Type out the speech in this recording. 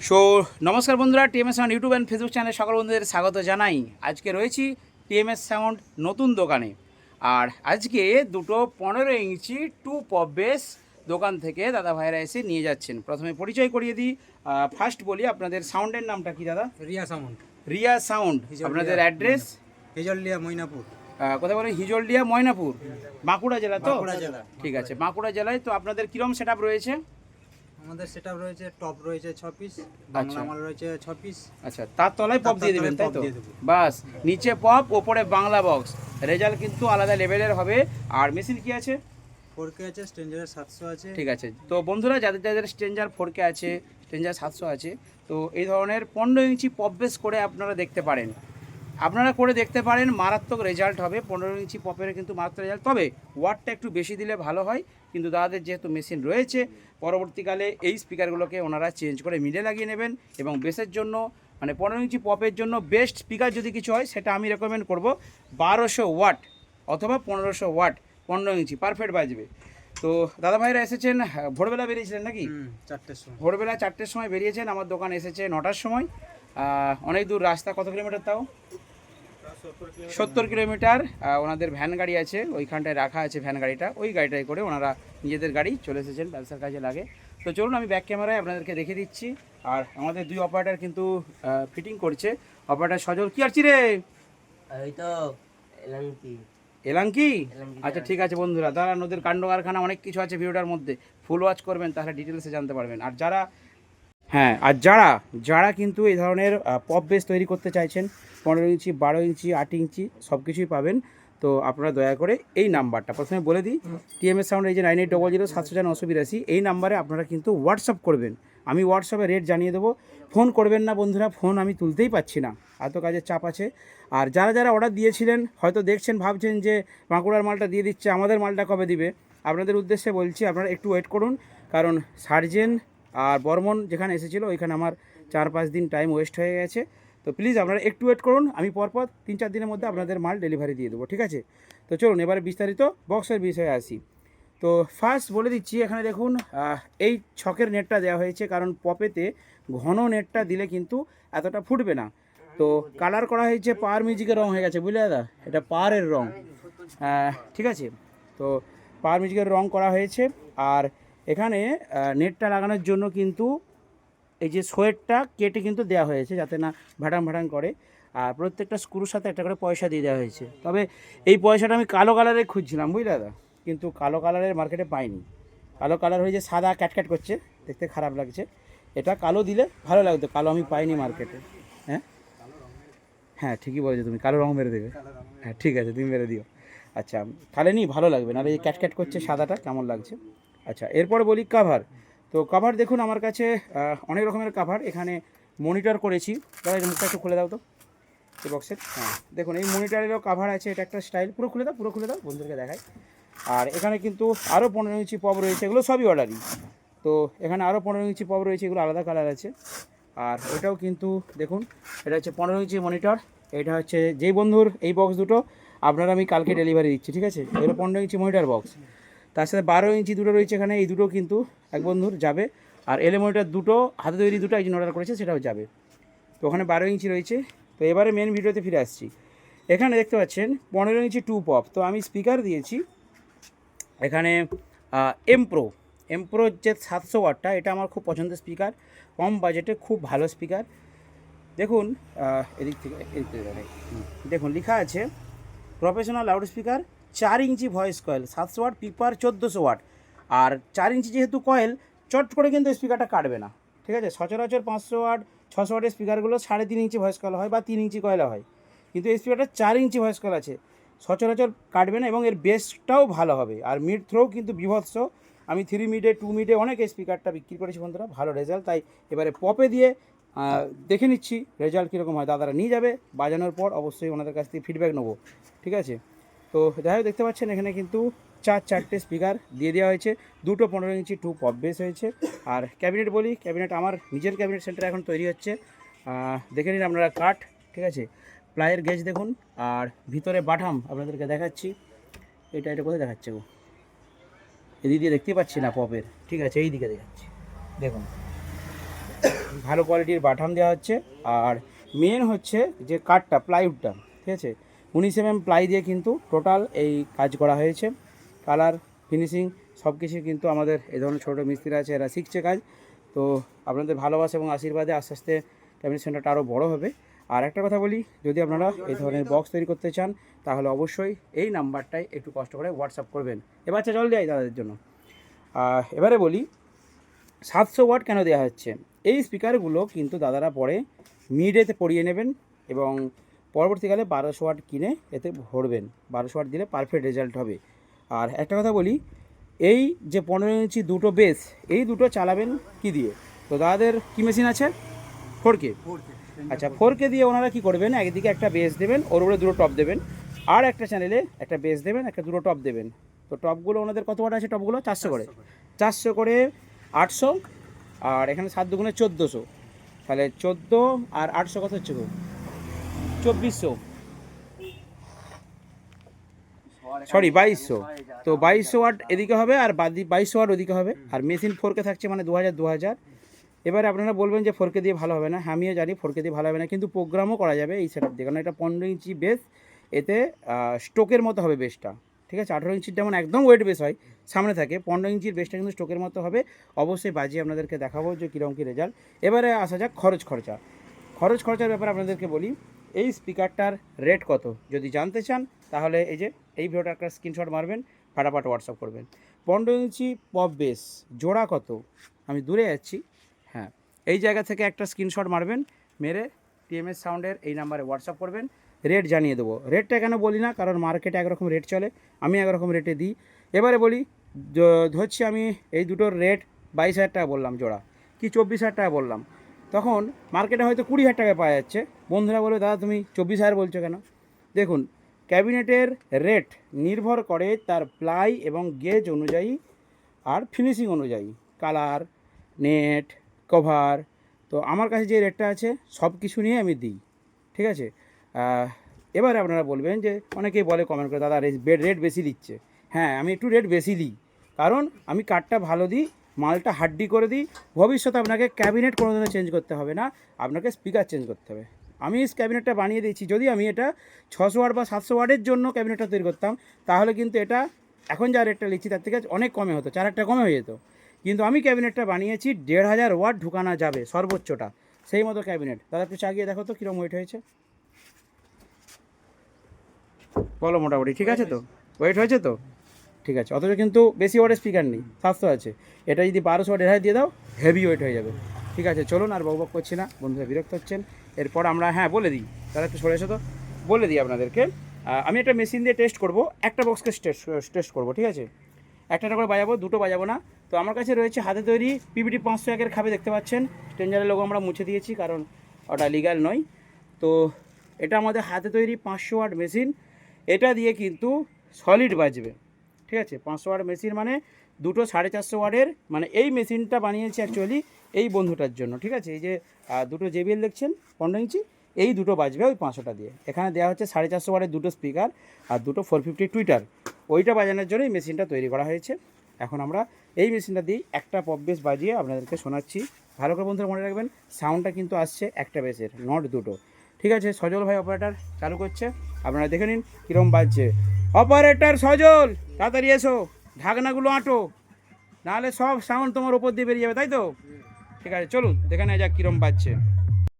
So নমস্কার বন্ধুরা TMS sound YouTube and Facebook চ্যানেলে সকল বন্ধুদের স্বাগত জানাই। আজকে রয়েছি টিএমএস সাউন্ড নতুন দোকানে। আর আজকে দুটো পনেরো ইঞ্চি টু পপ বেস দোকান থেকে দাদা ভাইরা এসে নিয়ে যাচ্ছেন। প্রথমে পরিচয় করিয়ে দিই। ফার্স্ট বলি আপনাদের সাউন্ডের নামটা কি দাদা? রিয়া সাউন্ড। রিয়া সাউন্ড আপনাদের অ্যাড্রেস হেজলিয়া ময়নাপুর। কোথায় বলে? হিজলডিয়া ময়নাপুর। বাঁকুড়া জেলা তো? বাঁকুড়া জেলা। ঠিক আছে বাঁকুড়া জেলায়। তো আপনাদের কিরম সেট রয়েছে? আমাদের সেট রয়েছে টপ রয়েছে ছ পিস বাংলা মাল রয়েছে ছ পিস আচ্ছা তার তলায় পপ দিয়ে দেবেন তাই তো। বাস নিচে পপ ওপরে বাংলা বক্স রেজাল্ট কিন্তু আলাদা লেভেলের হবে। আর মেশিন কি আছে? ফোর কে আছে স্ট্রেঞ্জারের সাতশো আছে। ঠিক আছে। তো বন্ধুরা যাদের যাদের স্ট্রেঞ্জার ফোর কে আছে স্ট্রেঞ্জার সাতশো আছে তো এই ধরনের পনেরো ইঞ্চি পপ বেস করে আপনারা দেখতে পারেন। আপনারা করে দেখতে পারেন মারাত্মক রেজাল্ট হবে। পনেরো ইঞ্চি পপের কিন্তু মারাত্মক রেজাল্ট তবে ওয়াটটা একটু বেশি দিলে ভালো হয়। কিন্তু দাদাদের যেহেতু মেশিন রয়েছে পরবর্তীকালে এই স্পিকারগুলোকে ওনারা চেঞ্জ করে মিলে লাগিয়ে নেবেন এবং বেসের জন্য মানে পনেরো ইঞ্চি পপের জন্য বেস্ট স্পিকার যদি কিছু হয় সেটা আমি রেকমেন্ড করব বারোশো ওয়াট অথবা পনেরোশো ওয়াট পনেরো ইঞ্চি পারফেক্ট বাজবে। তো দাদা ভাইরা এসেছেন ভোরবেলা বেরিয়েছিলেন নাকি? চারটের সময়। ভোরবেলা চারটের সময় বেরিয়েছেন আমার দোকান এসেছে নটার সময়। অনেক দূর রাস্তা কত কিলোমিটার তাও? সত্তর কিলোমিটার ওনাদের ভ্যান গাড়ি আছে ওইখানটায় রাখা আছে ভ্যান গাড়িটা ওই গাড়িটায় করে ওনারা নিজেদের গাড়ি চলে এসেছেন ব্যবসার কাজে লাগে। তো চলুন আমি ব্যাক ক্যামেরায় আপনাদেরকে দেখে দিচ্ছি। আর আমাদের দুই অপারেটার কিন্তু ফিটিং করছে। অপারেটার সজল কি আরছি রে? এই তো এলাঙ্কি। আচ্ছা ঠিক আছে বন্ধুরা দাঁড়া নদীর কাণ্ড কারখানা অনেক কিছু আছে ভিডিওটার মধ্যে। ফুল ওয়াচ করবেন তাহলে ডিটেলসে জানতে পারবেন। আর যারা হ্যাঁ আর যারা যারা কিন্তু এই ধরনের পপ বেস তৈরি করতে চাইছেন, পনেরো ইঞ্চি, বারো ইঞ্চি, আট ইঞ্চি সব কিছুই পাবেন। তো আপনারা দয়া করে এই নাম্বারটা, প্রথমে বলে দিই টিএমএস সাউন্ড এই যে নাইন এইট ডবল জিরো সাতশো জান নশো বিরাশি এই নাম্বারে আপনারা কিন্তু হোয়াটসঅ্যাপ করবেন। আমি হোয়াটসঅ্যাপে রেট জানিয়ে দেবো। ফোন করবেন না বন্ধুরা, ফোন আমি তুলতেই পাচ্ছি না। এত কাজের চাপ আছে। আর যারা যারা অর্ডার দিয়েছিলেন, হয়তো দেখছেন, ভাবছেন যে বাঁকুড়ার মালটা দিয়ে দিচ্ছে, আমাদের মালটা কবে দিবে? আপনাদের উদ্দেশ্যে বলছি, আপনারা একটু ওয়েট করুন। কারণ সার্জেন আর বর্মন যেখানে এসেছিল, ওইখানে আমার চার পাঁচ দিন টাইম ওয়েস্ট হয়ে গেছে। তো প্লিজ আপনারা একটু ওয়েট করুন, আমি পরপর তিন চার দিনের মধ্যে আপনাদের মাল ডেলিভারি দিয়ে দেবো, ঠিক আছে? তো চলুন, এবারে বিস্তারিত বক্সের বিষয়ে আসি। তো ফার্স্ট বলে দিচ্ছি, এখানে দেখুন এই ছকের নেটটা দেওয়া হয়েছে, কারণ পপেতে ঘন নেটটা দিলে কিন্তু এতটা ফুটবে না। তো কালার করা হয়েছে পাওয়ার মিউজিকের রং হয়ে গেছে, বুঝলে দাদা? এটা পাওয়ারের রং। ঠিক আছে? তো পাওয়ার মিউজিকের রং করা হয়েছে, আর এখানে নেটটা লাগানোর জন্য কিন্তু এই যে সোয়েটটা কেটে কিন্তু দেওয়া হয়েছে যাতে না ভাটাং ভাটাং করে। আর প্রত্যেকটা স্ক্রুর সাথে একটা করে পয়সা দিয়ে দেওয়া হয়েছে। তবে এই পয়সাটা আমি কালো কালারে খুঁজছিলাম, বুঝলে দাদা? কিন্তু কালো কালারের মার্কেটে পাইনি। কালো কালার হয়ে যে সাদা ক্যাটক্যাট করছে, দেখতে খারাপ লাগছে। এটা কালো দিলে ভালো লাগতো, কালো আমি পাইনি মার্কেটে হ্যাঁ? হ্যাঁ ঠিকই বলেছ তুমি, কালো রঙ মেরে দেবে। হ্যাঁ ঠিক আছে, তুমি মেরে দিও। আচ্ছা তাহলে নি, ভালো লাগবে, নাহলে এই ক্যাটক্যাট করছে সাদাটা, কেমন লাগছে? আচ্ছা এরপর বলি কাভার তো কাভার দেখুন আমার কাছে অনেক রকমের কাভার এখানে মনিটর করেছি। দাদা, এই মুখটা একটু খুলে দাও তো। এই বক্সের হ্যাঁ দেখুন, এই মনিটরেরও কাভার আছে, এটা একটা স্টাইল পুরো খুলে দাও, পুরো খুলে দাও, বন্ধুদেরকে দেখায় আর এখানে কিন্তু আরও পনেরো ইঞ্চি পপ রয়েছে, এগুলো সবই অর্ডারই তো এখানে আরও পনেরো ইঞ্চি পপ রয়েছে, এগুলো আলাদা কালার আছে। আর এটাও কিন্তু, দেখুন, এটা হচ্ছে পনেরো ইঞ্চি মনিটর এটা হচ্ছে যেই বন্ধুর এই বক্স দুটো, আপনারা আমি কালকে ডেলিভারি দিচ্ছি, ঠিক আছে? এগুলো পনেরো ইঞ্চি মনিটর বক্স তার সাথে বারো ইঞ্চি দুটো রয়েছে এখানে, এই দুটো কিন্তু এক বন্ধুর যাবে। আর এলে মনিটর দুটো, হাতে তৈরি দুটো একজন অর্ডার করেছে, সেটাও যাবে। তো ওখানে বারো ইঞ্চি রয়েছে। তো এবারে মেন ভিডিওতে ফিরে আসছি। এখানে দেখতে পাচ্ছেন, পনেরো ইঞ্চি টু পপ তো আমি স্পিকার দিয়েছি। এখানে এমপ্রো এমপ্রোর যে সাতশো ওয়াটটা, এটা আমার খুব পছন্দের স্পিকার কম বাজেটে খুব ভালো স্পিকার দেখুন এদিক থেকে এদিক থেকে দেখুন, লেখা আছে প্রফেশনাল লাউড স্পিকার চার ইঞ্চি ভয়েস কয়েল, সাতশো ওয়াট, পিপার চোদ্দোশো ওয়াট। আর চার ইঞ্চি যেহেতু কয়েল, চট করে কিন্তু স্পিকারটা কাটবে না। ঠিক আছে? সচরাচর পাঁচশো ওয়াট, ছশো ওয়াটের স্পিকারগুলো সাড়ে তিন ইঞ্চি ভয়েস কয়েল হয় বা তিন ইঞ্চি কয়েলা হয়। কিন্তু এই স্পিকারটা চার ইঞ্চি ভয়েস কয়েল আছে। সচরাচর কাটবে না এবং এর বেসটাও ভালো হবে। আর মিড থ্রো কিন্তু বিভৎস। আমি থ্রি মিডে, টু মিডে অনেক স্পিকারটা বিক্রি করেছি বন্ধুরা, ভালো রেজাল্ট। তাই এবারে পপে দিয়ে দেখে নিচ্ছি রেজাল্ট কীরকম হয়। দাদারা নিয়ে যাবে। বাজানোর পর অবশ্যই ওনাদের কাছ থেকে ফিডব্যাক নেব। ঠিক আছে? তো যাই হোক, দেখতে পাচ্ছেন, এখানে কিন্তু চার, চারটে স্পিকার দিয়ে দেওয়া হয়েছে। দুটো পনেরো ইঞ্চি টু পপ বেস হয়েছে। আর ক্যাবিনেট বলি ক্যাবিনেট আমার নিজের ক্যাবিনেট সেন্টার এখন তৈরি হচ্ছে। দেখে নিন আপনারা কাঠ, ঠিক আছে? প্লাইয়ের গেজ দেখুন, আর ভিতরে বাটাম আপনাদেরকে দেখাচ্ছি। এটা এটা কোথায় দেখাচ্ছে গো? এদিক দিয়ে দেখতে পাচ্ছি না পপের ঠিক আছে? এই দিকে দেখাচ্ছি। দেখুন। ভালো কোয়ালিটির বাটাম দেওয়া হচ্ছে। আর মেন হচ্ছে যে কাঠটা প্লাইউডটা ঠিক আছে? উনিশ এমএম প্লাই দিয়ে কিন্তু টোটাল এই কাজ করা হয়েছে। কালার ফিনিশিং সব কিছু কিন্তু আমাদের এই ধরনের ছোটো মিস্ত্রি আছে, এরা শিখছে কাজ। তো আপনাদের ভালোবাসা এবং আশীর্বাদে আস্তে আস্তে ক্যাবিনেট সেন্টারটা আরও বড় হবে। আর একটা কথা বলি, যদি আপনারা এই ধরনের বক্স তৈরি করতে চান, তাহলে অবশ্যই এই নাম্বারটায় একটু কষ্ট করে হোয়াটসঅ্যাপ করবেন। এবার আচ্ছা জল দেয় তাদের জন্য। এবারে বলি, সাতশো ওয়াট কেন দেওয়া হচ্ছে? এই স্পিকারগুলো কিন্তু দাদারা পরে মিডেতে পরিয়ে নেবেন এবং পরবর্তীকালে বারোশো ওয়াট কিনে এতে ভরবেন। বারোশো ওয়াট দিলে পারফেক্ট রেজাল্ট হবে। আর একটা কথা বলি, এই যে পনেরো ইঞ্চি দুটো বেস এই দুটো চালাবেন কি দিয়ে? তো দাদাদের কী মেশিন আছে? ফোর কে আচ্ছা ফোর কে দিয়ে ওনারা কি করবেন? একদিকে একটা বেস দেবেন, ওর উপরে দুটো টপ দেবেন। আর একটা চ্যানেলে একটা বেস দেবেন, একটা দুটো টপ দেবেন। তো টপগুলো ওনাদের কত ওয়াট আছে? টপগুলো চারশো করে। চারশো করে আটশো, আর এখানে সাত দুগুণে চোদ্দোশো। তাহলে চোদ্দ আর আটশো কত হচ্ছে চব্বিশশো। সরি বাইশশো। তো বাইশশো ওয়াট এদিকে হবে আর বাদি বাইশশো ওয়াট ওদিকে হবে। আর মেশিন ফোরকে থাকছে মানে দু হাজার দু হাজার এবারে আপনারা বলবেন যে ফোরকে দিয়ে ভালো হবে না। আমিও জানি ফোরকে দিয়ে ভালো হবে না, কিন্তু প্রোগ্রামও করা যাবে এই সেটআপ দিয়ে। কারণ এটা পনেরো ইঞ্চি বেস এতে স্টোকের মতো হবে বেসটা ঠিক আছে? আঠেরো ইঞ্চির যেমন একদম ওয়েট বেস হয়, সামনে থাকে। পনেরো ইঞ্চির বেসটা কিন্তু স্টোকের মতো হবে। অবশ্যই বাজিয়ে আপনাদেরকে দেখাবো যে কীরকম কী রেজাল্ট এবারে আসা যাক খরচ খরচা। খরচ খরচার ব্যাপারে আপনাদেরকে বলি। এই স্পিকারটার রেট কত? যদি জানতে চান, তাহলে এই যে, এই ভিডিওটা একটা স্ক্রিনশট মারবেন, ফাটাফাট হোয়াটসঅ্যাপ করবেন। পনেরো ইঞ্চি পপ বেস জোড়া কত? আমি দূরে যাচ্ছি হ্যাঁ এই জায়গা থেকে একটা স্ক্রিনশট মারবেন, মেরে টিএমএস সাউন্ডের এই নাম্বারে হোয়াটসঅ্যাপ করবেন রেট জানিয়ে দেবো। রেটটা কেন বলি না, কারণ মার্কেটে একরকম রেট চলে, আমি একরকম রেটে দিই। এবারে বলি ধরছি আমি এই দুটোর রেট বাইশ হাজার টাকা বললাম জোড়া। কি চব্বিশ হাজার টাকা বললাম? তখন মার্কেটে হয়তো কুড়ি হাজার টাকায় পাওয়া যাচ্ছে। বন্ধুরা বলে দাদা, তুমি চব্বিশ হাজার বলছো কেন? দেখুন, ক্যাবিনেটের রেট নির্ভর করে তার প্লাই এবং গেজ অনুযায়ী আর ফিনিশিং অনুযায়ী। কালার, নেট, কভার, তো আমার কাছে যে রেটটা আছে, সব কিছু নিয়ে আমি দিই। ঠিক আছে? এবারে আপনারা বলবেন যে, অনেকেই বলে কমেন্ট করে, দাদা, রেট বেশি দিচ্ছে। হ্যাঁ আমি একটু রেট বেশি দিই। কারণ আমি কাঠটা ভালো দিই মালটা হাড্ডি করে দিই। ভবিষ্যতে আপনাকে ক্যাবিনেট কোনো দিনও চেঞ্জ করতে হবে না। আপনাকে স্পিকার চেঞ্জ করতে হবে। আমি এই ক্যাবিনেটটা বানিয়ে দিয়েছি। যদি আমি এটা ছশো ওয়াট বা সাতশো ওয়াটের জন্য ক্যাবিনেটটা তৈরি করতাম তাহলে কিন্তু এটা এখন যা রেটটা লিখছি তার থেকে অনেক কমে হতো চার হাজার টাকা কমে হয়ে যেত। কিন্তু আমি ক্যাবিনেটটা বানিয়েছি দেড় হাজার ওয়াট ঢুকানো যাবে সর্বোচ্চটা সেই মতো ক্যাবিনেট। দাদা একটু চাগিয়ে দেখো তো কীরকম ওয়েট হয়েছে। বলো মোটামুটি ঠিক আছে তো? ওয়েট হয়েছে তো? ঠিক আছে। অথচ কিন্তু বেশি ওয়াটের স্পিকার নেই সাতশো আছে। এটা যদি বারোশো এড়াই দিয়ে দাও হেভি ওয়েট হয়ে যাবে। ঠিক আছে, চলুন আর বকবক করছি না। বন্ধুরা বিরক্ত হচ্ছেন। এরপর আমরা হ্যাঁ বলে দিই। তারা একটু সরে এসো তো। বলে দিই আপনাদেরকে। আমি একটা মেশিন দিয়ে টেস্ট করব। একটা বক্সকে টেস্ট টেস্ট করব, ঠিক আছে? একটা করে বাজাবো, দুটো বাজাবো না। তো আমার কাছে রয়েছে হাতে তৈরি পিপিটি পাঁচশো একের খাবে, দেখতে পাচ্ছেন। স্টেঞ্জারের লোগো আমরা মুছে দিয়েছি, কারণ ওটা লিগাল নয়। তো এটা আমাদের হাতে তৈরি পাঁচশো ওয়াট মেশিন এটা দিয়ে কিন্তু সলিড বাজবে। ঠিক আছে? পাঁচশো ওয়াট মেশিন মানে দুটো সাড়ে চারশো ওয়াটের মানে এই মেশিনটা বানিয়েছি অ্যাকচুয়ালি এই বন্ধুটার জন্য, ঠিক আছে? এই যে দুটো জেবিএল দেখছেন? পনেরো ইঞ্চি? এই দুটো বাজবে ওই পাঁচশোটা দিয়ে। এখানে দেওয়া হচ্ছে সাড়ে চারশো ওয়াটের দুটো স্পিকার আর দুটো ফোর ফিফটি টুইটার ওইটা বাজানোর জন্য এই মেশিনটা তৈরি করা হয়েছে। এখন আমরা এই মেশিনটা দিয়েই একটা পপ বেস বাজিয়ে আপনাদেরকে শোনাচ্ছি। ভালো করে বন্ধুরা মনে রাখবেন সাউন্ডটা কিন্তু আসছে একটা বেসের নট দুটো। ঠিক আছে, সজল ভাই অপারেটার চালু করছে। আপনারা দেখে নিন কীরকম বাজছে। অপারেটার সজল, তাড়াতাড়ি এসো, ঢাকনাগুলো আঁটো। নাহলে সব সাউন্ড তোমার ওপর দিয়ে বেরিয়ে যাবে, তাই তো? ঠিক আছে, চলুন, দেখে নেওয়া যাক কীরকম বাজছে।